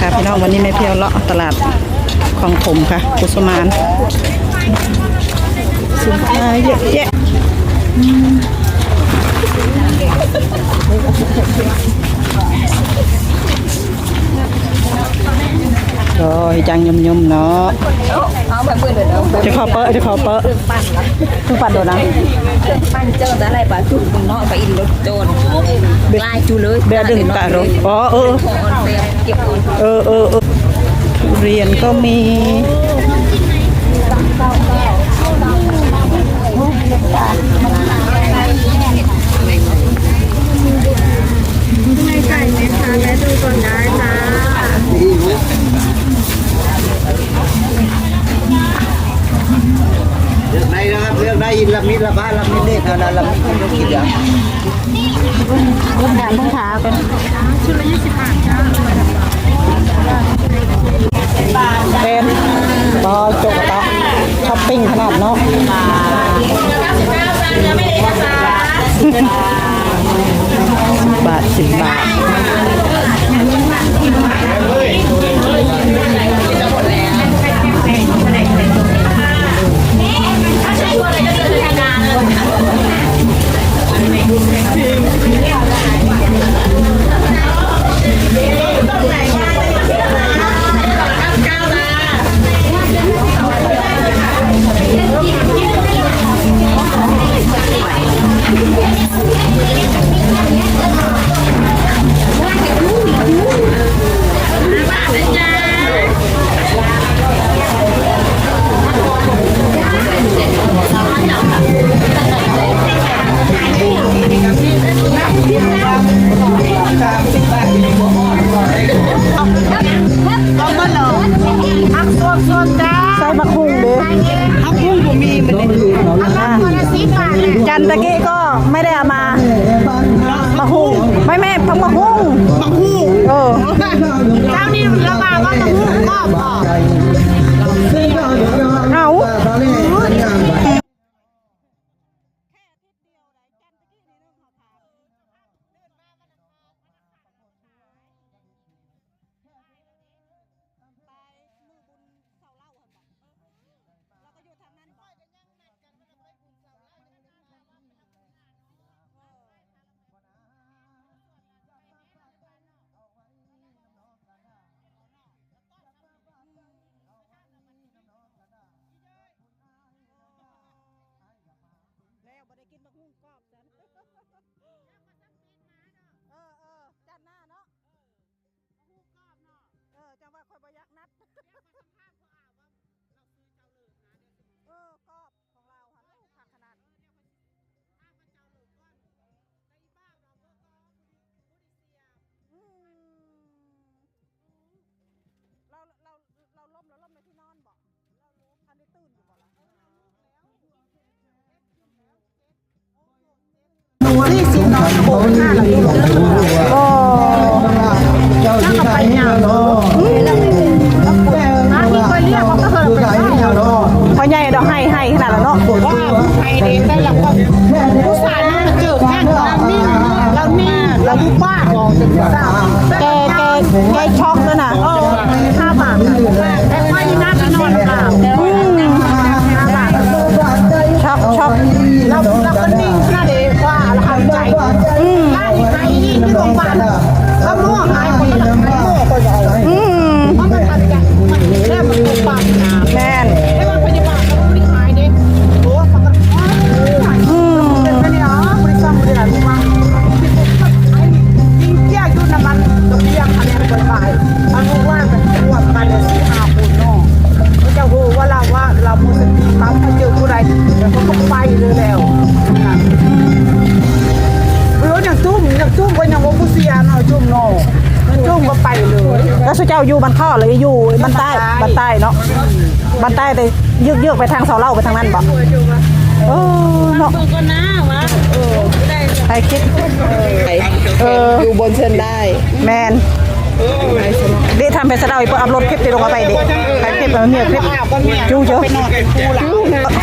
ค่ะพี่น้องวันนี้แม่เพียวเลาะตลาดของผมค่ะกุสมานสินค้าเยอะแยะอืม โอ้ยจังยมยมๆเนาะเอาแบบมือเดินเอาจะขอเปอะจะขอเปอะปั่นละเพิ่งปัดโดนนะปั่นเจออะไรปะจุดเนาะไปอินรถโจรลายจูเลยเบียร์ดึงกะรถอ๋อเออของออนเฟมเก็บออนเออเออเออทุเรียนก็มีเลื ละมิดกินลูกกินอย่างต้นงานต้องขาเป็นชุดละยี่สิบบาทจ้าเป็นบอจกตะช้อปปิ้งขนาดเนาะบาทสิบบาท ไม่ได้เอามามะคุงไม่แม่พังมะคุงมะคุงเออเจ้านี่ระบาว่ามันหูงอบออก พอใหญ่ดอกให้ให้ขนาดนั้นเนาะว่าไทยเด็กได้แล้วก็ผู้ชายมันเจอแค่เรานิ่เรานิ่เราดูบ้าแกแกแกช็อกด้วนะเออ อยู่บันข้อหรืออยู่บันใต้บันใต้เนาะบันใต้แต่ยึกยึกไปทางเสาเล่าไปทางนั้นบ่เออเนาะก็น่าวะเออได้ใครคิดเอออยู่บนเส้นได้แมนดิทำเป็นสะเดาอีกอัพโหลดคลิปติลงมาไปดิใครคลิปมันมีคลิปจูเจอ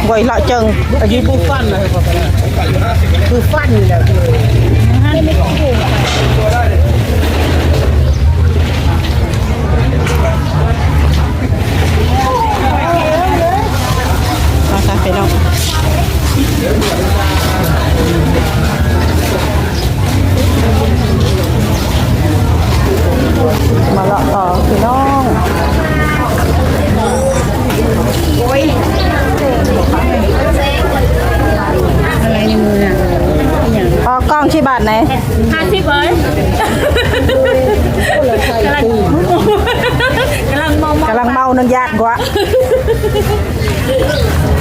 บ่อยละเจิงอายุคือฟันเลย ไปแล้วมาละต่อพี่น้องโอ้ยอะไรในมืออะอ๋อกล้องที่บาทไหนห้าสิบเอ้ยกำลังำลังมองมองกำลังเมานังญาติกว่า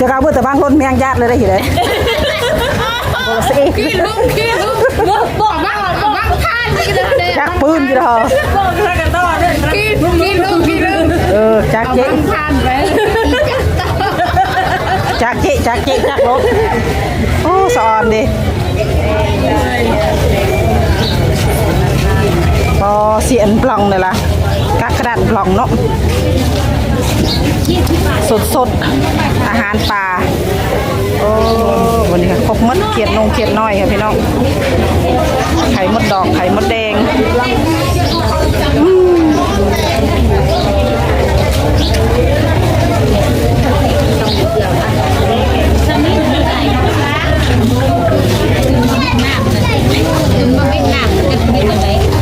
จะกเอาเบื่อแต่บางคนเมียงญาติเลยได้อยู่เลยโอ้สิกินลูกกินลูกบอกบอกบ้างบอกบ้างท่านกินเลยจักปืนกี่ดอกบอกท่านกันต่อเลยกินกินลูกกินลูกเออจักเจ๊ท่านไปจักเจ๊จักเจ๊จักรถโอ้สอนดิพอเสียนปล่องเลยล่ะกักกระดาษปล่องเนาะ สดสดๆอาหารป่าโอ้วันนี้ค่ะครบมดเขียดนงเขียดน้อยค่ะพี่น้องไข่มดดอกไข่มดแดงอืมก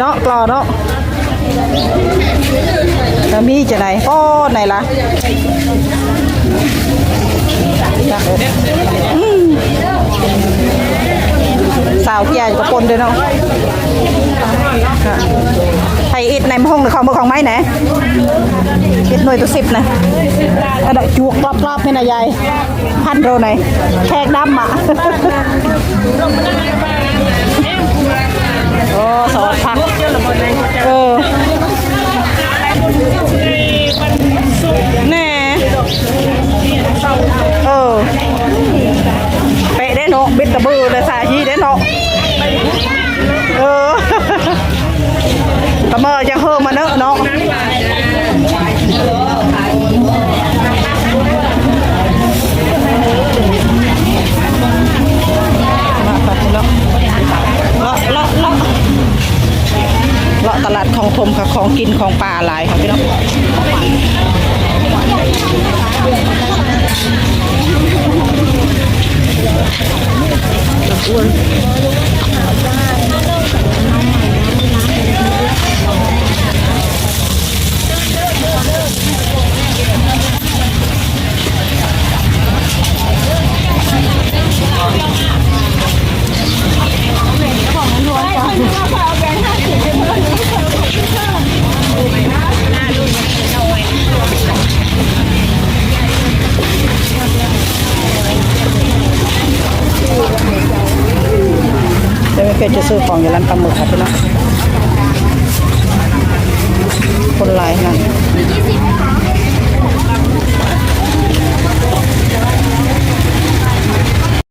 เนาะกลอเนาะแล้วมีจะไหนโอ้ไหนล่ะสาวแก่กับปนด้วยเนาะไทยอิดในห้องหรือของมือของไม้ไหนอิดหน่วยตัวสิบนะกระดาษจวกรอบๆนี่นะยายพันโรไหนแขกดำอะ โอ้สวัสดีค่ะเออ ทมค่ะของกินของป่าหลายค่ะพี่น้องเดี๋ยวไยจะซื้อของอยู่ร้านปลาหมึกค่ะพี่น้องคนหลายนะ